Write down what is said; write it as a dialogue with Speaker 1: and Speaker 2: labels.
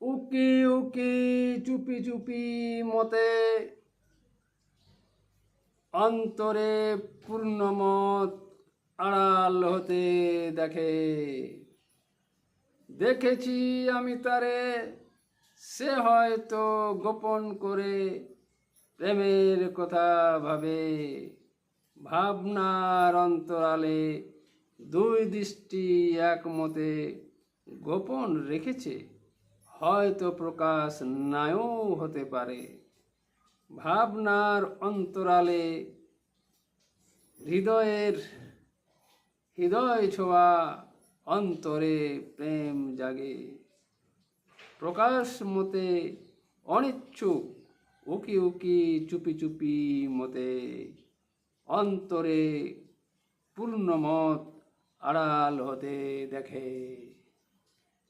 Speaker 1: উকি উকি, চুপি চুপি মতে অন্তরে পূর্ণমত আড়াল হতে দেখে। দেখেছি আমি তারে, সে হয়তো গোপন করে প্রেমের কথা ভাবে। ভাবনার অন্তরালে দুই দৃষ্টি একমতে গোপন রেখেছে। হয়তো প্রকাশ নাও হতে পারে। ভাবনার অন্তরালে হৃদয়ের হৃদয় ছোঁয়া অন্তরে প্রেম জাগে। প্রকাশ মতে অনিচ্ছুক, উকি উকি, চুপি চুপি মতে। অন্তরে পূর্ণমত আড়াল হতে দেখে।